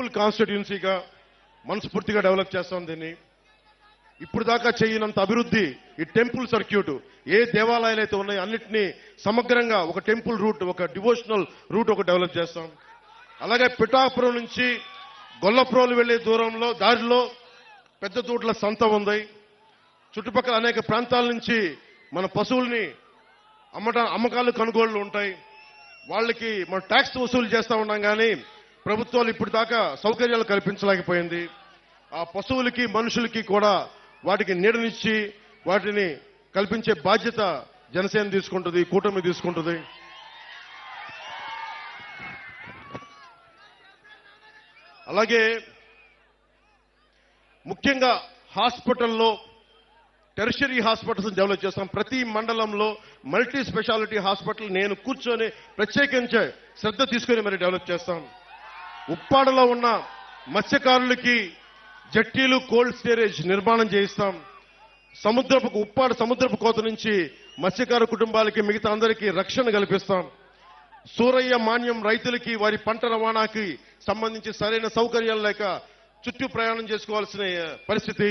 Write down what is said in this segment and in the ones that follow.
Temple కాన్స్టిట్యున్సీగా మనస్ఫూర్తిగా develop చేస్తాం దీన్ని. ఇప్పుడు దాకా చేయనంత అభివృద్ధి ఈ టెంపుల్ సర్క్యూట్ ఏ దేవాలయాలు అయితే ఉన్నాయో అన్నింటినీ సమగ్రంగా ఒక టెంపుల్ రూట్ ఒక డివోషనల్ రూట్ ఒక డెవలప్ చేస్తాం. అలాగే పిఠాపురం నుంచి గొల్లపురంలు వెళ్ళే దూరంలో దారిలో పెద్ద తోట్ల సంత ఉంది. చుట్టుపక్కల అనేక ప్రాంతాల నుంచి మన పశువుల్ని అమ్మట అమ్మకాలు కొనుగోళ్ళు ఉంటాయి. వాళ్ళకి మనం ట్యాక్స్ వసూలు చేస్తా ఉన్నాం కానీ ప్రభుత్వాలు ఇప్పుడు దాకా సౌకర్యాలు కల్పించలేకపోయింది. ఆ పశువులకి మనుషులకి కూడా వాటికి నీడనిచ్చి వాటిని కల్పించే బాధ్యత జనసేన తీసుకుంటుంది కూటమి తీసుకుంటుంది. అలాగే ముఖ్యంగా హాస్పిటల్లో టెరిషరీ హాస్పిటల్స్ డెవలప్ చేస్తాం. ప్రతి మండలంలో మల్టీ స్పెషాలిటీ హాస్పిటల్ నేను కూర్చొని ప్రత్యేకించే శ్రద్ధ తీసుకొని మరి డెవలప్ చేస్తాం. ఉప్పాడలో ఉన్న మత్స్యకారులకి జట్టీలు కోల్డ్ స్టోరేజ్ నిర్మాణం చేయిస్తాం. సముద్రపు ఉప్పాడ సముద్రపు కోత నుంచి మత్స్యకార కుటుంబాలకి మిగతా అందరికీ రక్షణ కల్పిస్తాం. సూరయ్య మాన్యం రైతులకి వారి పంట రవాణాకి సంబంధించి సరైన సౌకర్యాలు లేక చుట్టూ ప్రయాణం చేసుకోవాల్సిన పరిస్థితి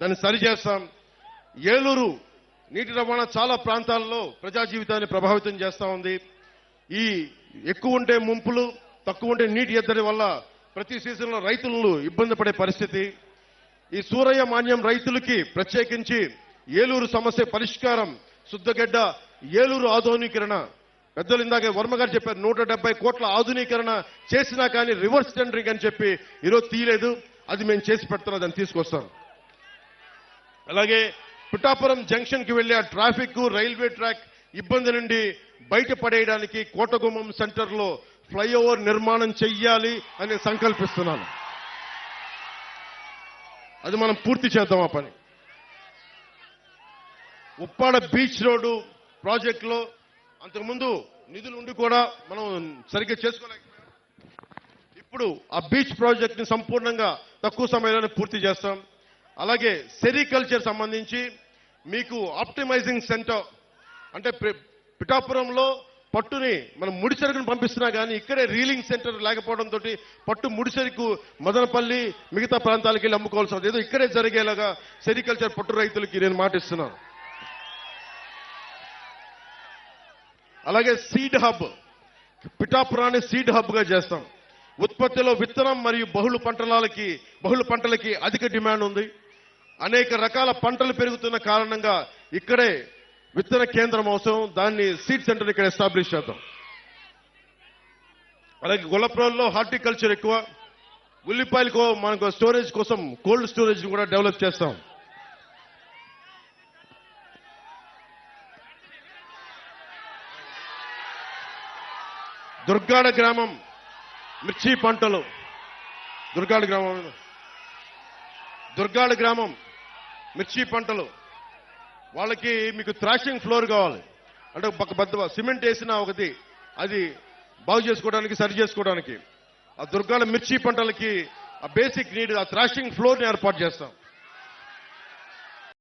దాన్ని సరిచేస్తాం. ఏలూరు నీటి రవాణా చాలా ప్రాంతాల్లో ప్రజా జీవితాన్ని ప్రభావితం చేస్తా ఉంది. ఈ ఎక్కువ ఉండే ముంపులు తక్కువ ఉండే నీటి ఎద్దడి వల్ల ప్రతి సీజన్లో రైతులను ఇబ్బంది పడే పరిస్థితి. ఈ సూరయ్య మాన్యం రైతులకి ప్రత్యేకించి ఏలూరు సమస్య పరిష్కారం. శుద్ధగడ్డ ఏలూరు ఆధునీకరణ. పెద్దలు ఇందాక వర్మ గారు చెప్పారు నూట కోట్ల ఆధునీకరణ చేసినా కానీ రివర్స్ టెండరింగ్ అని చెప్పి ఈరోజు తీయలేదు. అది మేము చేసి పెడుతున్నాం దాన్ని తీసుకొస్తాం. అలాగే పిఠాపురం జంక్షన్కి వెళ్ళే ఆ ట్రాఫిక్ రైల్వే ట్రాక్ ఇబ్బంది నుండి బయటపడేయడానికి కోటగుమ్మం సెంటర్లో ఫ్లైఓవర్ నిర్మాణం చెయ్యాలి అని సంకల్పిస్తున్నాను. అది మనం పూర్తి చేద్దాం ఆ పని. ఉప్పాడ బీచ్ రోడ్డు ప్రాజెక్టులో అంతకుముందు నిధులు ఉండి కూడా మనం సరిగ్గా చేసుకోలేక ఇప్పుడు ఆ బీచ్ ప్రాజెక్ట్ని సంపూర్ణంగా తక్కువ సమయంలోనే పూర్తి చేస్తాం. అలాగే సెరికల్చర్ సంబంధించి మీకు ఆప్టిమైజింగ్ సెంటర్ అంటే పిఠాపురంలో పట్టుని మనం ముడిసరుకుని పంపిస్తున్నా కానీ ఇక్కడే రీలింగ్ సెంటర్ లేకపోవడంతో పట్టు ముడిసరుకు మదనపల్లి మిగతా ప్రాంతాలకు వెళ్ళి అమ్ముకోవాల్సి ఏదో ఇక్కడే జరిగేలాగా సెరికల్చర్ పట్టు రైతులకి నేను మాటిస్తున్నాను. అలాగే సీడ్ హబ్ పిఠాపురాన్ని సీడ్ హబ్గా చేస్తాం. ఉత్పత్తిలో విత్తనం మరియు బహుళ పంటలకి బహుళ పంటలకి అధిక డిమాండ్ ఉంది. అనేక రకాల పంటలు పెరుగుతున్న కారణంగా ఇక్కడే విత్తన కేంద్రం అవసరం దాన్ని సీడ్ సెంటర్ ఇక్కడ ఎస్టాబ్లిష్ చేద్దాం. అలాగే గొల్లపురంలో హార్టికల్చర్ ఎక్కువ ఉల్లిపాయలు మనకు స్టోరేజ్ కోసం కోల్డ్ స్టోరేజ్ కూడా డెవలప్ చేస్తాం. దుర్గాడ గ్రామం మిర్చి పంటలు. దుర్గాడ గ్రామం దుర్గాడ గ్రామం మిర్చి పంటలు. వాళ్ళకి మీకు థ్రాషింగ్ ఫ్లోర్ కావాలి. అంటే ఒక పెద్ద సిమెంట్ వేసిన ఒకటి అది బాగు చేసుకోవడానికి సరి చేసుకోవడానికి. ఆ దుర్గాల మిర్చి పంటలకి ఆ బేసిక్ నీడ్ ఆ థ్రాషింగ్ ఫ్లోర్ని ఏర్పాటు చేస్తాం.